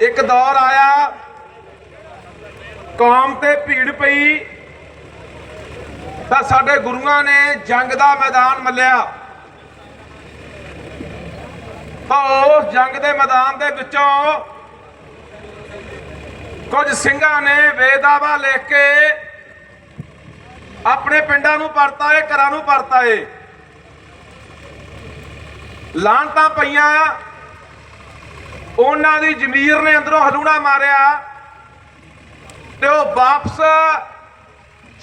ਇੱਕ ਦੌਰ ਆਇਆ। ਕੌਮ ਤੇ ਭੀੜ ਪਈ। ਤਾਂ ਸਾਡੇ ਗੁਰੂਆਂ ਨੇ ਜੰਗ ਦਾ ਮੈਦਾਨ ਮੱਲਿਆ। ਤਾਂ ਉਸ ਜੰਗ ਦੇ ਮੈਦਾਨ ਦੇ ਵਿੱਚੋਂ ਕੁਝ ਸਿੰਘਾਂ ਨੇ ਵੇਦਾਵਾ ਲਿਖ ਕੇ ਆਪਣੇ ਪਿੰਡਾਂ ਨੂੰ ਪਰਤਾਏ, ਘਰਾਂ ਨੂੰ ਪਰਤਾ ਪਰਤਾਏ। ਲਾਂਟਾਂ ਪਈਆਂ। ਉਹਨਾਂ ਦੀ ਜ਼ਮੀਰ ਨੇ ਅੰਦਰੋਂ ਹਲੂਣਾ ਮਾਰਿਆ ਤੇ ਉਹ ਵਾਪਸ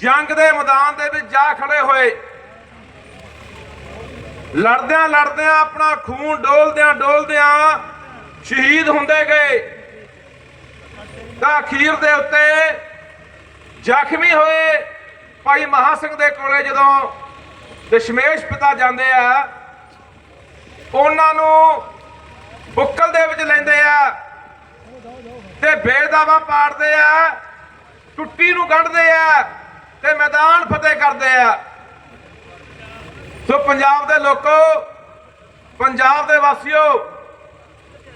ਜੰਗ ਦੇ ਮੈਦਾਨ ਦੇ ਵਿੱਚ ਜਾ ਖੜੇ ਹੋਏ। ਲੜਦਿਆਂ ਲੜਦਿਆਂ ਆਪਣਾ ਖੂਨ ਡੋਲਦਿਆਂ ਡੋਲਦਿਆਂ ਸ਼ਹੀਦ ਹੁੰਦੇ ਗਏ। ਤਾਂ ਅਖੀਰ ਦੇ ਉੱਤੇ ਜ਼ਖਮੀ ਹੋਏ ਭਾਈ ਮਹਾ ਸਿੰਘ ਦੇ ਕੋਲੇ ਜਦੋਂ ਦਸ਼ਮੇਸ਼ ਪਿਤਾ ਜਾਂਦੇ ਆ, ਉਹਨਾਂ ਨੂੰ ਬੁੱਕਲ ਦੇ ਵਿੱਚ ਲੈਂਦੇ ਆ। ਤੇ ਬੇਦਾਵਾ ਪਾੜਦੇ ਆ। ਟੁੱਟੀ ਨੂੰ ਕੱਢਦੇ ਆ ਤੇ ਮੈਦਾਨ ਫਤਿਹ ਕਰਦੇ ਆ। ਸੋ ਪੰਜਾਬ ਦੇ ਲੋਕੋ, ਪੰਜਾਬ ਦੇ ਵਾਸੀਓ,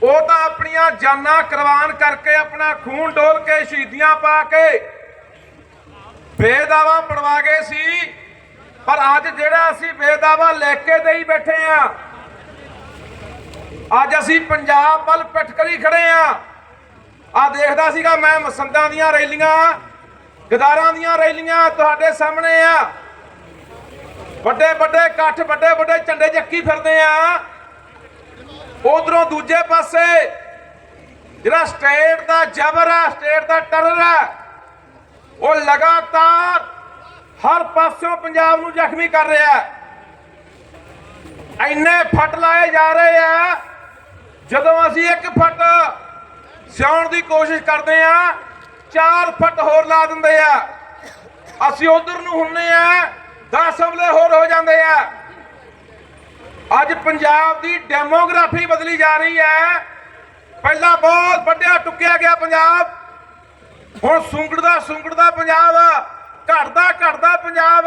ਉਹ ਤਾਂ ਆਪਣੀਆਂ ਜਾਨਾਂ ਕੁਰਬਾਨ ਕਰਕੇ ਆਪਣਾ ਖੂਨ ਡੋਲ ਕੇ ਸ਼ਹੀਦੀਆਂ ਪਾ ਕੇ ਬੇਦਾਵਾ ਪੜਵਾ ਗਏ ਸੀ। ਪਰ ਅੱਜ ਜਿਹੜਾ ਅਸੀਂ ਬੇਦਾਵਾ ਲੈ ਕੇ ਦੇਈ ਬੈਠੇ ਆ ਅੱਜ ਅਸੀਂ ਪੰਜਾਬ ਵੱਲ ਪਿੱਠ ਕਰੀ ਖੜੇ ਆ। ਆ ਦੇਖਦਾ ਸੀਗਾ ਮੈਂ ਮਸੰਦਾਂ ਦੀਆਂ ਰੈਲੀਆਂ, ਗਦਾਰਾਂ ਦੀਆਂ ਰੈਲੀਆਂ ਤੁਹਾਡੇ ਸਾਹਮਣੇ ਆ। ਵੱਡੇ ਵੱਡੇ ਇਕੱਠ, ਵੱਡੇ ਵੱਡੇ ਝੰਡੇ ਚੱਕੀ ਫਿਰਦੇ ਆ। ਉਧਰੋਂ ਦੂਜੇ ਪਾਸੇ ਜਿਹੜਾ ਸਟੇਟ ਦਾ ਜ਼ਬਰ ਹੈ ਸਟੇਟ ਦਾ ਟਰਰ ਹੈ ਉਹ ਲਗਾਤਾਰ ਹਰ ਪਾਸਿਓਂ ਪੰਜਾਬ ਨੂੰ ਜ਼ਖਮੀ ਕਰ ਰਿਹਾ। ਹੈ ਇੰਨੇ ਫੱਟ ਲਾਏ ਜਾ ਰਹੇ ਆ। ਜਦੋਂ ਅਸੀਂ ਇੱਕ ਫੱਟ ਸਿਆਉਣ ਦੀ ਕੋਸ਼ਿਸ਼ ਕਰਦੇ ਆ ਚਾਰ ਫੱਟ ਹੋਰ ਲਾ ਦਿੰਦੇ ਆ। ਅਸੀਂ ਉਧਰ ਨੂੰ ਹੁੰਨੇ ਆ 10 ਹਮਲੇ ਹੋਰ ਹੋ ਜਾਂਦੇ ਆ। ਅੱਜ ਪੰਜਾਬ ਦੀ ਡੈਮੋਗ੍ਰਾਫੀ ਬਦਲੀ ਜਾ ਰਹੀ ਹੈ। ਪਹਿਲਾਂ ਬਹੁਤ ਵੱਡਿਆ ਟੁੱਕਿਆ ਗਿਆ ਪੰਜਾਬ। ਹੁਣ ਸੁੰਗੜਦਾ ਸੁੰਗੜਦਾ ਪੰਜਾਬ, ਘਟਦਾ ਘਟਦਾ ਪੰਜਾਬ।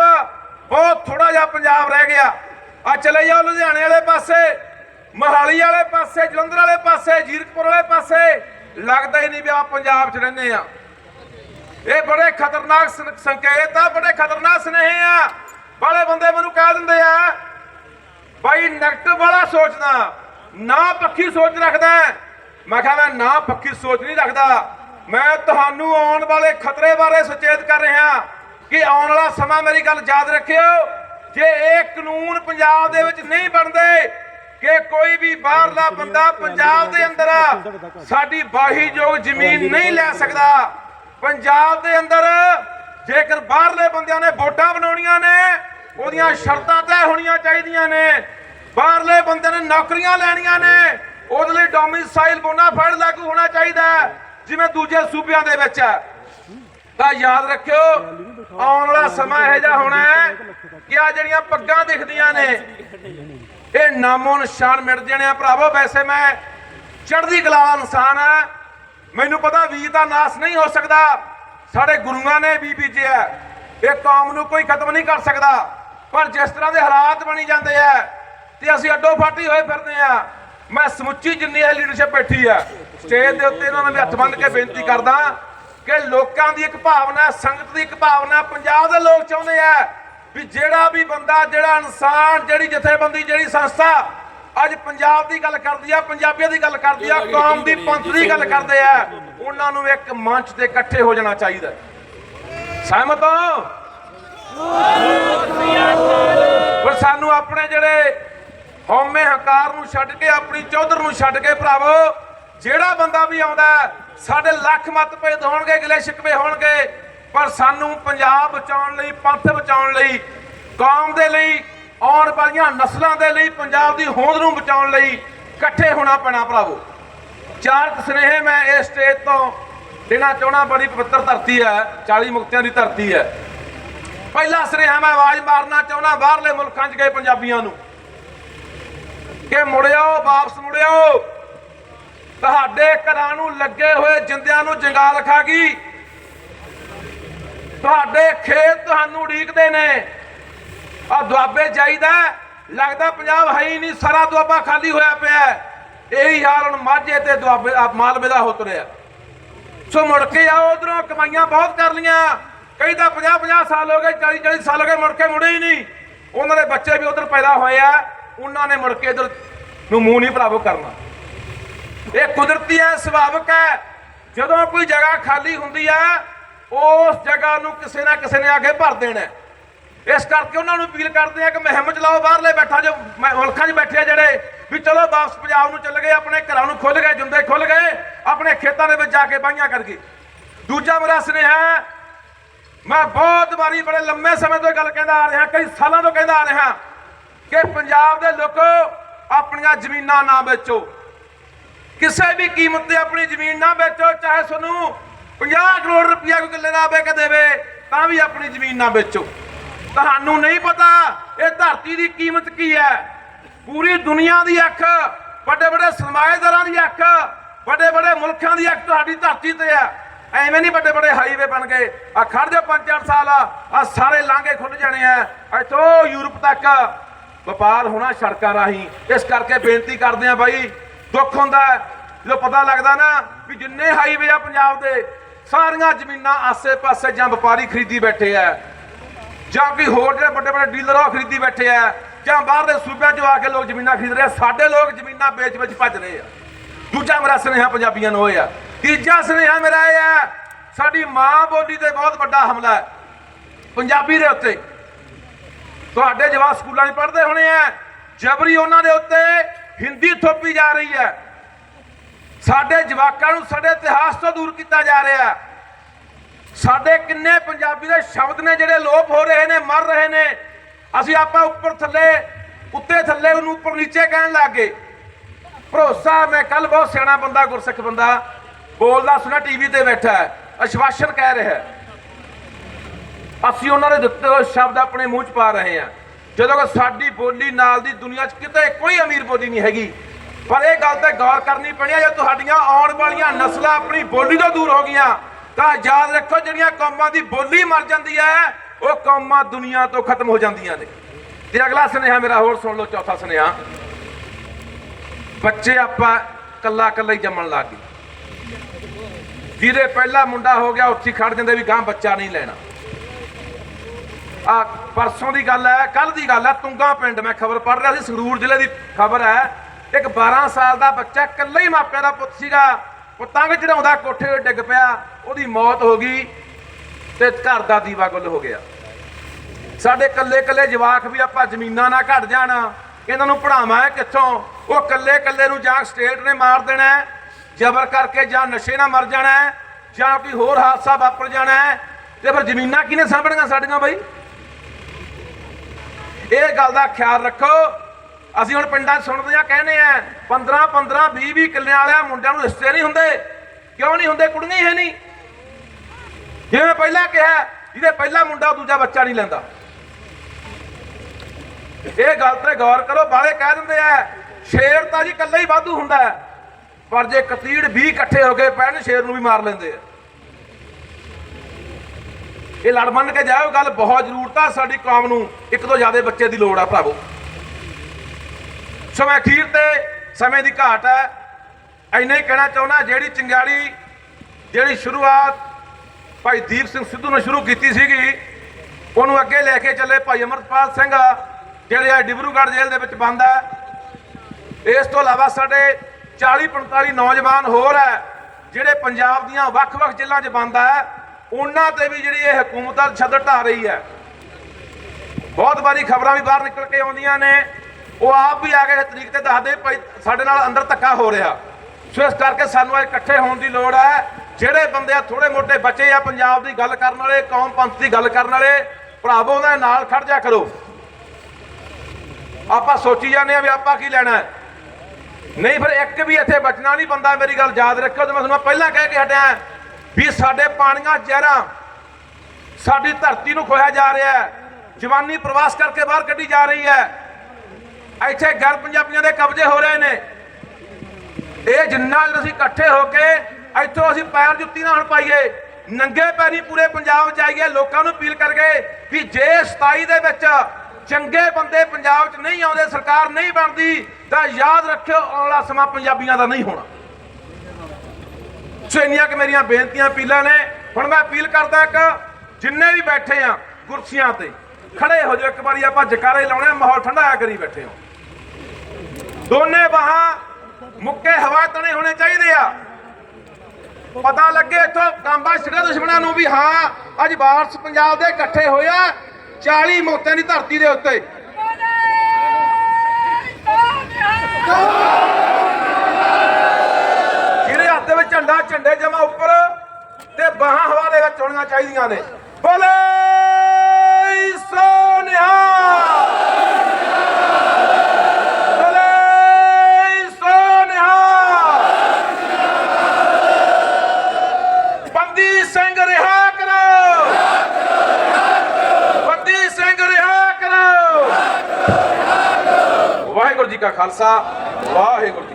ਬਹੁਤ ਥੋੜਾ ਜਿਹਾ ਪੰਜਾਬ ਰਹਿ ਗਿਆ। ਆ ਚਲੇ ਜਾਓ ਲੁਧਿਆਣੇ ਵਾਲੇ ਪਾਸੇ। ਮਹਾਲੀ ਵਾਲੇ ਪਾਸੇ, ਜਲੰਧਰ ਵਾਲੇ ਪਾਸੇ, ਜੀਰਕਪੁਰ ਵਾਲੇ ਪਾਸੇ, ਲੱਗਦਾ ਹੀ ਨਹੀਂ ਵੀ ਆ ਪੰਜਾਬ 'ਚ ਰਹਿੰਦੇ ਆ। ਇਹ ਬੜੇ ਖਤਰਨਾਕ ਸੰਕੇਤ ਆ, ਬੜੇ ਖਤਰਨਾਕ ਸੁਨੇਹੇ ਆ। ਬਾਲੇ ਬੰਦੇ ਮੈਨੂੰ ਕਹਿ ਦਿੰਦੇ ਆ ਭਾਈ ਨੈਗੇਟਿਵ ਵਾਲਾ ਸੋਚਦਾ, ਨਾ ਪੱਖੀ ਸੋਚ ਰੱਖਦਾ। ਮੈਂ ਕਿਹਾ ਮੈਂ ਨਾ ਪੱਖੀ ਸੋਚ ਨਹੀਂ ਰੱਖਦਾ। ਮੈਂ ਤੁਹਾਨੂੰ ਆਉਣ ਵਾਲੇ ਖਤਰੇ ਬਾਰੇ ਸੁਚੇਤ ਕਰ ਰਿਹਾ ਕਿ ਆਉਣ ਵਾਲਾ ਸਮਾਂ ਮੇਰੀ ਗੱਲ ਯਾਦ ਰੱਖਿਓ। ਜੇ ਇਹ ਕਾਨੂੰਨ ਪੰਜਾਬ ਦੇ ਵਿੱਚ ਨਹੀਂ ਬਣਦੇ ਕਿ ਕੋਈ ਵੀ ਬਾਹਰਲਾ ਬੰਦਾ ਪੰਜਾਬ ਦੇ ਅੰਦਰ ਸਾਡੀ ਬਾਹੀਯੋਗ ਜ਼ਮੀਨ ਨਹੀਂ ਲੈ ਸਕਦਾ। ਪੰਜਾਬ ਦੇ ਅੰਦਰ ਜੇਕਰ ਬਾਹਰਲੇ ਬੰਦਿਆਂ ਨੇ ਵੋਟਾਂ ਬਣਾਉਣੀਆਂ ਨੇ, ਉਹਦੀਆਂ ਸ਼ਰਤਾਂ ਤੈਅ ਹੋਣੀਆਂ ਚਾਹੀਦੀਆਂ ਨੇ। ਬਾਹਰਲੇ ਬੰਦੇ ਨੇ ਨੌਕਰੀਆਂ ਲੈਣੀਆਂ ਨੇ, ਉਹਦੇ ਲਈ ਡੋਮਿਸਾਈਲ ਬੋਨਾਫਾਈਡ ਲਾਗੂ ਹੋਣਾ ਚਾਹੀਦਾ ਜਿਵੇਂ ਦੂਜੇ ਸੂਬਿਆਂ ਦੇ ਵਿੱਚ। ਹੈ ਤਾਂ ਯਾਦ ਰੱਖਿਓ, ਆਉਣ ਵਾਲਾ ਸਮਾਂ ਇਹੋ ਜਿਹਾ ਹੋਣਾ ਹੈ ਕਿ ਆ ਜਿਹੜੀਆਂ ਪੱਗਾਂ ਦਿਖਦੀਆਂ ਨੇ ਇਹ ਨਾਮੋ ਨਿਸ਼ਾਨ ਮਿਟ ਜਾਣੇ ਆ ਭਰਾਵੋ, ਵੈਸੇ ਮੈਂ ਚੜ੍ਹਦੀ ਕਲਾ ਇਨਸਾਨ ਆ। ਮੈਨੂੰ ਪਤਾ ਵੀਰ ਦਾ ਨਾਸ ਨਹੀਂ ਹੋ ਸਕਦਾ। ਸਾਡੇ ਗੁਰੂਆਂ ਨੇ ਵੀ ਬੀਜਿਆ। ਇਹ ਕੌਮ ਨੂੰ ਕੋਈ ਖਤਮ ਨਹੀਂ ਕਰ ਸਕਦਾ। ਪਰ ਜਿਸ ਤਰ੍ਹਾਂ ਦੇ ਹਾਲਾਤ ਬਣੀ ਜਾਂਦੇ ਆ ਤੇ ਅਸੀਂ ਅੱਡੋ ਫਾਟੀ ਹੋਏ ਫਿਰਦੇ ਆ, ਮੈਂ ਸਮੁੱਚੀ ਜਿੰਨੀ ਇਹ ਲੀਡਰਸ਼ਿਪ ਬੈਠੀ ਆ ਸਟੇਜ ਦੇ ਉੱਤੇ ਇਹਨਾਂ ਨੂੰ ਵੀ ਹੱਥ ਬੰਨ੍ਹ ਕੇ ਬੇਨਤੀ ਕਰਦਾ ਕਿ ਲੋਕਾਂ ਦੀ ਇੱਕ ਭਾਵਨਾ, ਸੰਗਤ ਦੀ ਇੱਕ ਭਾਵਨਾ ਪੰਜਾਬ ਦੇ ਲੋਕ ਚਾਹੁੰਦੇ ਆ। ਵੀ ਜਿਹੜਾ ਵੀ ਬੰਦਾ ਜਿਹੜਾ ਇਨਸਾਨ ਜਿਹੜੀ ਜਥੇਬੰਦੀ ਜਿਹੜੀ ਸੰਸਥਾ ਅੱਜ ਪੰਜਾਬ ਦੀ ਗੱਲ ਕਰਦੀ ਆ ਪੰਜਾਬੀਆਂ ਦੀ ਗੱਲ ਕਰਦੀ ਆ ਕੌਮ ਦੀ ਪੰਥ ਦੀ ਗੱਲ ਕਰਦੇ ਆ ਉਹਨਾਂ ਨੂੰ ਇੱਕ ਮੰਚ ਤੇ ਇਕੱਠੇ ਹੋ ਜਾਣਾ ਚਾਹੀਦਾ। ਸਹਿਮਤ ਹੋ ਪਰ ਸਾਨੂੰ ਆਪਣੇ ਜਿਹੜੇ ਹਉਮੈ ਹੰਕਾਰ ਨੂੰ ਛੱਡ ਕੇ ਆਪਣੀ ਚੌਧਰ ਨੂੰ ਛੱਡ ਕੇ ਭਰਾਵੋ ਜਿਹੜਾ ਬੰਦਾ ਵੀ ਆਉਂਦਾ ਸਾਡੇ ਲੱਖ ਮਤਭੇਦ ਹੋਣਗੇ ਗਿਲੇ ਸ਼ਿਕਵੇ ਹੋਣਗੇ ਪਰ ਸਾਨੂੰ ਪੰਜਾਬ ਬਚਾਉਣ ਲਈ, ਪੰਥ ਬਚਾਉਣ ਲਈ, ਕੌਮ ਦੇ ਲਈ, ਆਉਣ ਵਾਲੀਆਂ ਨਸਲਾਂ ਦੇ ਲਈ, ਪੰਜਾਬ ਦੀ ਹੋਂਦ ਨੂੰ ਬਚਾਉਣ ਲਈ ਇਕੱਠੇ ਹੋਣਾ ਪੈਣਾ ਭਰਾਵੋ। ਚਾਰ ਸੁਨੇਹੇ ਮੈਂ ਇਸ ਸਟੇਜ ਤੋਂ ਦੇਣਾ ਚਾਹਣਾ ਬੜੀ ਪਵਿੱਤਰ ਧਰਤੀ ਹੈ 40 ਮੁਕਤਿਆਂ ਦੀ ਧਰਤੀ ਹੈ। ਪਹਿਲਾ ਸੁਨੇਹਾ ਮੈਂ ਆਵਾਜ਼ ਮਾਰਨਾ ਚਾਹਣਾ ਬਾਹਰਲੇ ਮੁਲਕਾਂ 'ਚ ਗਏ ਪੰਜਾਬੀਆਂ ਨੂੰ। ਕਿ ਮੁੜਿਓ, ਵਾਪਸ ਮੁੜਿਓ, ਤੁਹਾਡੇ ਘਰਾਂ ਨੂੰ ਲੱਗੇ ਹੋਏ ਜਿੰਦਿਆਂ ਨੂੰ ਜੰਗਾਲ ਖਾ ਗਈ। ਤੁਹਾਡੇ ਖੇਤ ਤੁਹਾਨੂੰ ਉਡੀਕਦੇ ਨੇ। ਆ ਦੁਆਬੇ ਜਾਈਦਾ ਲੱਗਦਾ ਪੰਜਾਬ ਹੈ ਹੀ ਨਹੀਂ, ਸਾਰਾ ਦੁਆਬਾ ਖਾਲੀ ਹੋਇਆ ਪਿਆ ਇਹੀ ਹਾਲ ਹੁਣ ਮਾਝੇ ਤੇ ਦੁਆਬੇ ਮਾਲਵੇ ਦਾ ਹੋ ਤੁਰਿਆ ਸੋ ਮੁੜ ਕੇ ਆਓ ਉਧਰੋਂ, ਕਮਾਈਆਂ ਬਹੁਤ ਕਰ ਲੀਆਂ ਕਈ ਤਾਂ 50 50 ਸਾਲ ਹੋ ਗਏ 40 40 ਸਾਲ ਹੋ ਗਏ, ਮੁੜ ਕੇ ਮੁੜੇ ਹੀ ਨਹੀਂ। ਉਹਨਾਂ ਦੇ ਬੱਚੇ ਵੀ ਉਧਰ ਪੈਦਾ ਹੋਏ ਆ। ਉਹਨਾਂ ਨੇ ਮੁੜ ਕੇ ਇਧਰ ਨੂੰ ਮੂੰਹ ਨਹੀਂ ਭਰਾਵੋ ਕਰਨਾ। ਇਹ ਕੁਦਰਤੀ ਹੈ, ਸੁਭਾਵਿਕ ਹੈ। ਜਦੋਂ ਕੋਈ ਜਗ੍ਹਾ ਖਾਲੀ ਹੁੰਦੀ ਹੈ ਉਸ ਜਗ੍ਹਾ ਨੂੰ ਕਿਸੇ ਨਾ ਕਿਸੇ ਨੇ ਆ ਕੇ ਭਰ ਦੇਣਾ ਇਸ ਕਰਕੇ ਉਹਨਾਂ ਨੂੰ ਅਪੀਲ ਕਰਦੇ ਆ ਕਿ ਮੁਹਿੰਮ ਚਲਾਓ, ਬਾਹਰਲੇ ਬੈਠਾ ਜੋ ਮੁਲਕਾਂ 'ਚ ਬੈਠੇ ਆ ਜਿਹੜੇ ਵੀ ਚਲੋ ਵਾਪਸ ਪੰਜਾਬ ਨੂੰ ਚੱਲ ਗਏ, ਆਪਣੇ ਘਰਾਂ ਨੂੰ ਖੁੱਲ ਗਏ, ਜੁੰਦੇ ਖੁੱਲ ਗਏ, ਆਪਣੇ ਖੇਤਾਂ ਦੇ ਵਿੱਚ ਜਾ ਕੇ ਬਾਈਆਂ ਕਰ ਗਏ ਦੂਜਾ ਮੇਰਾ ਸੁਨੇਹਾ ਮੈਂ ਬਹੁਤ ਵਾਰੀ ਬੜੇ ਲੰਮੇ ਸਮੇਂ ਤੋਂ ਗੱਲ ਕਹਿੰਦਾ ਆ ਰਿਹਾ, ਕਈ ਸਾਲਾਂ ਤੋਂ ਕਹਿੰਦਾ ਆ ਰਿਹਾ ਕਿ ਪੰਜਾਬ ਦੇ ਲੋਕੋ ਆਪਣੀਆਂ ਜ਼ਮੀਨਾਂ ਨਾ ਵੇਚੋ। ਕਿਸੇ ਵੀ ਕੀਮਤ ਤੇ ਆਪਣੀ ਜ਼ਮੀਨ ਨਾ ਵੇਚੋ, ਚਾਹੇ ਤੁਹਾਨੂੰ 50 ਕਰੋੜ ਰੁਪਇਆ ਕੋਈ ਕਿੱਲੇ ਦਾ ਵੇਚ ਦੇਵੇ, ਤਾਂ ਵੀ ਆਪਣੀ ਜ਼ਮੀਨ ਨਾ ਵੇਚੋ। ਤੁਹਾਨੂੰ ਨਹੀਂ ਪਤਾ ਇਹ ਧਰਤੀ ਦੀ ਕੀਮਤ ਕੀ ਹੈ। ਪੂਰੀ ਦੁਨੀਆ ਦੀ ਅੱਖ ਵੱਡੇ ਵੱਡੇ ਸਰਮਾਏਦਾਰਾਂ ਦੀ ਅੱਖ ਵੱਡੇ ਵੱਡੇ ਮੁਲਕਾਂ ਦੀ ਅੱਖ ਤੁਹਾਡੀ ਧਰਤੀ ਤੇ ਹੈ। ਐਵੇਂ ਨਹੀਂ ਵੱਡੇ ਵੱਡੇ ਹਾਈਵੇ ਬਣ ਗਏ। ਆ ਖੜ ਜਾ 5-4 ਸਾਲ ਆ ਆਹ ਸਾਰੇ ਲਾਂਘੇ ਖੁੱਲ ਜਾਣੇ ਆ। ਇੱਥੋਂ ਯੂਰਪ ਤੱਕ ਵਪਾਰ ਹੋਣਾ ਸੜਕਾਂ ਰਾਹੀਂ। ਇਸ ਕਰਕੇ ਬੇਨਤੀ ਕਰਦੇ ਆ ਬਾਈ, ਦੁੱਖ ਹੁੰਦਾ ਹੈ। ਜਦੋਂ ਪਤਾ ਲੱਗਦਾ ਨਾ ਵੀ ਜਿੰਨੇ ਹਾਈਵੇ ਆ ਪੰਜਾਬ ਦੇ ਸਾਰੀਆਂ ਜ਼ਮੀਨਾਂ ਆਸੇ-ਪਾਸੇ ਜਾਂ ਵਪਾਰੀ ਖਰੀਦੀ ਬੈਠੇ ਆ। ਜਾਂ ਕੋਈ ਹੋਰ ਜਿਹੜੇ ਵੱਡੇ ਵੱਡੇ ਡੀਲਰ ਆ ਉਹ ਖਰੀਦੀ ਬੈਠੇ ਆ। ਜਾਂ ਬਾਹਰਲੇ ਸੂਬਿਆਂ 'ਚੋਂ ਆ ਕੇ ਲੋਕ ਜ਼ਮੀਨਾਂ ਖਰੀਦ ਰਹੇ ਆ। ਸਾਡੇ ਲੋਕ ਜ਼ਮੀਨਾਂ ਵੇਚ ਵਿੱਚ ਭੱਜ ਰਹੇ ਆ। ਦੂਜਾ ਮੇਰਾ ਸੁਨੇਹਾ ਪੰਜਾਬੀਆਂ ਨੂੰ ਹੋਇਆ ਤੀਜਾ ਸੁਨੇਹਾ ਮੇਰਾ ਇਹ ਹੈ ਸਾਡੀ ਮਾਂ ਬੋਲੀ ਤੇ ਬਹੁਤ ਵੱਡਾ ਹਮਲਾ ਹੈ। ਪੰਜਾਬੀ ਦੇ ਉੱਤੇ। ਤੁਹਾਡੇ ਜਵਾਬ ਸਕੂਲਾਂ 'ਚ ਪੜ੍ਹਦੇ ਹੋਣੇ ਆ। ਜਬਰੀ ਉਹਨਾਂ ਦੇ ਉੱਤੇ ਹਿੰਦੀ ਥੋਪੀ ਜਾ ਰਹੀ ਹੈ। ਸਾਡੇ ਜਵਾਕਾਂ ਨੂੰ ਸਾਡੇ ਇਤਿਹਾਸ ਤੋਂ ਦੂਰ ਕੀਤਾ ਜਾ ਰਿਹਾ ਸਾਡੇ ਕਿੰਨੇ ਪੰਜਾਬੀ ਦੇ ਸ਼ਬਦ ਨੇ ਜਿਹੜੇ ਲੋਪ ਹੋ ਰਹੇ ਨੇ, ਮਰ ਰਹੇ ਨੇ। ਅਸੀਂ ਆਪਾਂ ਉੱਪਰ ਥੱਲੇ, ਉੱਤੇ ਥੱਲੇ ਉਹਨੂੰ ਉੱਪਰ ਨੀਚੇ ਕਹਿਣ ਲੱਗ ਗਏ। ਭਰੋਸਾ, ਮੈਂ ਕੱਲ ਬਹੁਤ ਸਿਆਣਾ ਬੰਦਾ, ਗੁਰਸਿੱਖ ਬੰਦਾ, ਬੋਲਦਾ ਸੁਣਾ ਟੀਵੀ ਤੇ ਬੈਠਾ ਹੈ। ਅਸ਼ਵਾਸਨ ਕਹਿ ਰਿਹਾ ਹੈ। ਅਸੀਂ ਉਹਨਾਂ ਦੇ ਦਿੱਤੇ ਹੋਏ ਸ਼ਬਦ ਆਪਣੇ ਮੂੰਹ 'ਚ ਪਾ ਰਹੇ ਹਾਂ। ਜਦੋਂ ਕਿ ਸਾਡੀ ਬੋਲੀ ਨਾਲ ਦੀ ਦੁਨੀਆ 'ਚ ਕਿਤੇ ਕੋਈ ਅਮੀਰ ਬੋਲੀ ਨਹੀਂ ਹੈਗੀ। ਪਰ ਇਹ ਗੱਲ ਤੇ ਗੌਰ ਕਰਨੀ ਪੈਣੀ ਹੈ ਜੇ ਤੁਹਾਡੀਆਂ ਆਉਣ ਵਾਲੀਆਂ ਨਸਲਾਂ ਆਪਣੀ ਬੋਲੀ ਤੋਂ ਦੂਰ ਹੋ ਗਈਆਂ, ਤਾਂ ਯਾਦ ਰੱਖੋ ਜਿਹੜੀਆਂ ਕੌਮਾਂ ਦੀ ਬੋਲੀ ਮਰ ਜਾਂਦੀ ਹੈ, ਉਹ ਕੌਮਾਂ ਦੁਨੀਆ ਤੋਂ ਖਤਮ ਹੋ ਜਾਂਦੀਆਂ ਨੇ। ਤੇ ਅਗਲਾ ਸੁਨੇਹਾ ਮੇਰਾ ਹੋਰ ਸੁਣ ਲਓ, ਚੌਥਾ ਸੁਨੇਹਾ। ਬੱਚੇ ਆਪਾਂ ਕੱਲਾ ਕੱਲਾ ਹੀ ਜੰਮਣ ਲੱਗ ਗਏ। ਜਿਹਦੇ ਪਹਿਲਾ ਮੁੰਡਾ ਹੋ ਗਿਆ, ਉੱਥੇ ਖੜ ਜਾਂਦੇ ਵੀ ਗਾਂ ਬੱਚਾ ਨਹੀਂ ਲੈਣਾ। ਆ ਪਰਸੋਂ ਦੀ ਗੱਲ ਹੈ ਕੱਲ ਦੀ ਗੱਲ ਹੈ, ਤੁੰਗਾ ਪਿੰਡ, ਮੈਂ ਖਬਰ ਪੜ੍ਹ ਰਿਹਾ ਸੀ, ਸੰਗਰੂਰ ਜ਼ਿਲ੍ਹੇ ਦੀ ਖਬਰ ਹੈ। ਇੱਕ 12 ਸਾਲ ਦਾ ਬੱਚਾ ਇਕੱਲਾ ਹੀ ਮਾਪਿਆਂ ਦਾ ਪੁੱਤ ਸੀਗਾ। ਪਤੰਗ ਚੜਾਉਂਦਾ, ਕੋਠੇ ਤੇ ਡਿੱਗ ਪਿਆ। ਉਹਦੀ ਮੌਤ ਹੋ ਗਈ ਤੇ ਘਰ ਦਾ ਦੀਵਾ ਗੁੱਲ ਹੋ ਗਿਆ। ਸਾਡੇ ਕੱਲੇ ਕੱਲੇ ਜਵਾਕ ਵੀ ਆਪਾਂ ਜ਼ਮੀਨਾਂ ਨਾਲ ਘਟ ਜਾਣ। ਇਹਨਾਂ ਨੂੰ ਪੜਾਵਾਂ ਕਿੱਥੋਂ? ਉਹ ਕੱਲੇ ਕੱਲੇ ਨੂੰ ਜਾਂ ਸਟੇਟ ਨੇ ਮਾਰ ਦੇਣਾ ਜ਼ਬਰ ਕਰਕੇ ਜਾਂ ਨਸ਼ੇ ਨਾਲ ਮਰ ਜਾਣਾ ਜਾਂ ਕੋਈ ਹੋਰ ਹਾਦਸਾ ਵਾਪਰ ਜਾਣਾ ਤੇ ਫਿਰ ਜ਼ਮੀਨਾਂ ਕਿਹਨੇ ਸਾਂਭਣੀਆਂ ਸਾਡੀਆਂ ਬਈ? ਇਹ ਗੱਲ ਦਾ ਖਿਆਲ ਰੱਖੋ। ਅਸੀਂ ਹੁਣ ਪਿੰਡਾਂ 'ਚ ਸੁਣਦੇ ਆ, ਕਹਿੰਦੇ ਆ 15 15 20 20 ਕਿੱਲਿਆਂ ਵਾਲਿਆਂ ਮੁੰਡਿਆਂ ਨੂੰ ਰਿਸ਼ਤੇ ਨਹੀਂ ਹੁੰਦੇ। ਕਿਉਂ ਨਹੀਂ ਹੁੰਦੇ? ਕੁੜੀਆਂ ਹੀ ਹੈ ਨਹੀਂ। ਜਿਵੇਂ ਪਹਿਲਾਂ ਕਿਹਾ, ਜਿਹਦੇ ਪਹਿਲਾ ਮੁੰਡਾ ਦੂਜਾ ਬੱਚਾ ਨਹੀਂ ਲੈਂਦਾ। ਇਹ ਗੱਲ ਤੇ ਗੌਰ ਕਰੋ ਬਾਲੇ ਕਹਿ ਦਿੰਦੇ ਆ, ਸ਼ੇਰ ਤਾਂ ਜੀ ਇਕੱਲਾ ਹੀ ਵਾਧੂ ਹੁੰਦਾ ਪਰ ਜੇ ਕਤੀੜ 20 ਇਕੱਠੇ ਹੋ ਕੇ ਪੈਣ ਸ਼ੇਰ ਨੂੰ ਵੀ ਮਾਰ ਲੈਂਦੇ ਆ। ਇਹ ਲੜ ਮੰਨ ਕੇ ਜਾਓ ਗੱਲ ਬਹੁਤ ਜ਼ਰੂਰਤ ਆ ਸਾਡੀ ਕੌਮ ਨੂੰ। ਇੱਕ ਤੋਂ ਜ਼ਿਆਦਾ ਬੱਚੇ ਦੀ ਲੋੜ ਆ, ਭਰਾਵੋ। ਸੋ ਅਖੀਰ ਤੇ ਸਮੇਂ ਦੀ ਘਾਟ ਹੈ। ਇੰਨਾ ਹੀ ਕਹਿਣਾ ਚਾਹੁੰਦਾ, ਜਿਹੜੀ ਚੰਗਿਆੜੀ, ਜਿਹੜੀ ਸ਼ੁਰੂਆਤ ਭਾਈ ਦੀਪ ਸਿੰਘ ਸਿੱਧੂ ਨੇ ਸ਼ੁਰੂ ਕੀਤੀ ਸੀਗੀ, ਉਹਨੂੰ ਅੱਗੇ ਲੈ ਕੇ ਚੱਲੇ ਭਾਈ ਅਮਰਪਾਲ ਸਿੰਘ, ਜਿਹੜੇ ਆ ਡਿਬਰੂਗੜ੍ਹ ਜੇਲ੍ਹ ਦੇ ਵਿੱਚ ਬੰਦ ਹੈ। ਇਸ ਤੋਂ ਇਲਾਵਾ ਸਾਡੇ 40 45 ਨੌਜਵਾਨ ਹੋਰ ਹੈ, ਜਿਹੜੇ ਪੰਜਾਬ ਦੀਆਂ ਵੱਖ-ਵੱਖ ਜ਼ਿਲ੍ਹਿਆਂ 'ਚ ਬੰਦ ਹੈ। ਉਹਨਾਂ ਤੇ ਵੀ ਜਿਹੜੀ ਇਹ ਹਕੂਮਤ ਆ ਛੱਡ ਢਾ ਰਹੀ ਹੈ। ਬਹੁਤ ਵਾਰੀ ਖਬਰਾਂ ਵੀ ਬਾਹਰ ਨਿਕਲ ਕੇ ਆਉਂਦੀਆਂ ਨੇ। ਉਹ ਆਪ ਵੀ ਆ ਕੇ ਤਰੀਕ ਤੇ ਦੱਸਦੇ ਭਾਈ ਸਾਡੇ ਨਾਲ ਅੰਦਰ ਧੱਕਾ ਹੋ ਰਿਹਾ। ਸੋ ਇਸ ਕਰਕੇ ਸਾਨੂੰ ਅੱਜ ਇਕੱਠੇ ਹੋਣ ਦੀ ਲੋੜ ਹੈ। ਜਿਹੜੇ ਬੰਦੇ ਆ ਥੋੜੇ ਮੋਟੇ ਬੱਚੇ ਆ ਪੰਜਾਬ ਦੀ ਗੱਲ ਕਰਨ ਵਾਲੇ, ਕੌਮ ਪੰਥ ਦੀ ਗੱਲ ਕਰਨ ਵਾਲੇ, ਭਰਾਵੋ ਉਹਨਾਂ ਦੇ ਨਾਲ ਖੜ ਜਾ ਕਰੋ। ਆਪਾਂ ਸੋਚੀ ਜਾਂਦੇ ਆ ਵੀ ਆਪਾਂ ਕੀ ਲੈਣਾ ਨਹੀਂ ਫਿਰ ਇੱਕ ਵੀ ਇੱਥੇ ਬਚਣਾ ਨਹੀਂ ਬੰਦਾ, ਮੇਰੀ ਗੱਲ ਯਾਦ ਰੱਖਿਓ, ਤੇ ਮੈਂ ਤੁਹਾਨੂੰ ਪਹਿਲਾਂ ਕਹਿ ਕੇ ਹਟਿਆ ਵੀ ਸਾਡੇ ਪਾਣੀਆਂ ਜ਼ਹਿਰਾਂ, ਸਾਡੀ ਧਰਤੀ ਨੂੰ ਖੋਇਆ ਜਾ ਰਿਹਾ ਹੈ। ਜਵਾਨੀ ਪ੍ਰਵਾਸ ਕਰਕੇ ਬਾਹਰ ਕੱਢੀ ਜਾ ਰਹੀ ਹੈ। ਇੱਥੇ ਗੈਰ ਪੰਜਾਬੀਆਂ ਦੇ ਕਬਜ਼ੇ ਹੋ ਰਹੇ ਨੇ। ਇਹ ਜਿੰਨਾ ਚਿਰ ਅਸੀਂ ਇਕੱਠੇ ਹੋ ਕੇ ਇੱਥੋਂ ਅਸੀਂ ਪੈਰ ਜੁੱਤੀ ਨਾ ਹੁਣ ਪਾਈਏ। ਨੰਗੇ ਪੈਰੀ ਪੂਰੇ ਪੰਜਾਬ ਚ ਆਈਏ ਲੋਕਾਂ ਨੂੰ ਅਪੀਲ ਕਰਕੇ ਕਿ ਜੇ 27 ਦੇ ਵਿੱਚ ਚੰਗੇ ਬੰਦੇ ਪੰਜਾਬ 'ਚ ਨਹੀਂ ਆਉਂਦੇ ਸਰਕਾਰ ਨਹੀਂ ਬਣਦੀ ਤਾਂ ਯਾਦ ਰੱਖਿਓ ਆਉਣ ਵਾਲਾ ਸਮਾਂ ਪੰਜਾਬੀਆਂ ਦਾ ਨਹੀਂ ਹੋਣਾ। ਸੋ ਇੰਨੀਆਂ ਕਿ ਮੇਰੀਆਂ ਬੇਨਤੀਆਂ ਅਪੀਲਾਂ ਨੇ। ਹੁਣ ਮੈਂ ਅਪੀਲ ਕਰਦਾ ਇੱਕ ਜਿੰਨੇ ਵੀ ਬੈਠੇ ਆ ਕੁਰਸੀਆਂ ਤੇ ਖੜੇ ਹੋ ਜਾਓ। ਇੱਕ ਵਾਰੀ ਆਪਾਂ ਜਕਾਰੇ ਲਾਉਣੇ ਆ, ਮਾਹੌਲ ਠੰਡਾ ਕਰੀ ਬੈਠੇ ਹੋ। ਦੋਨੇ ਬਾਹਾਂ ਮੁੱਕੇ ਹਵਾ ਤਣੇ ਹੋਣੇ ਚਾਹੀਦੇ ਆ। ਪਤਾ ਲੱਗੇ ਇੱਥੋਂ ਕਾਂਬਾ ਛੜੇ ਦੁਸ਼ਮਣਾਂ ਨੂੰ ਵੀ ਹਾਂ, ਅੱਜ ਵਾਰਸ ਪੰਜਾਬ ਦੇ ਇਕੱਠੇ ਹੋਇਆ 40 ਮੌਤਾਂ ਦੀ ਧਰਤੀ ਦੇ ਉੱਤੇ। ਜਿਹਦੇ ਹੱਥ ਦੇ ਵਿੱਚ ਝੰਡਾ, ਝੰਡੇ ਜਮਾ ਉੱਪਰ ਤੇ ਬਾਹਾਂ ਹਵਾ ਦੇ ਵਿੱਚ ਹੋਣੀਆਂ ਚਾਹੀਦੀਆਂ ਨੇ। ਬੋਲੇ ਸੋਨਿਹਾ ਬੋਲੇ ਸੋਨਿਹਾ ਬੰਦੀ ਸਿੰਘ ਰਿਹਾ ਕਰੋ ਬੰਦੀ ਸਿੰਘ ਰਿਹਾ ਕਰੋ ਵਾਹਿਗੁਰੂ ਜੀ ਕਾ ਖਾਲਸਾ ਵਾਹਿਗੁਰੂ।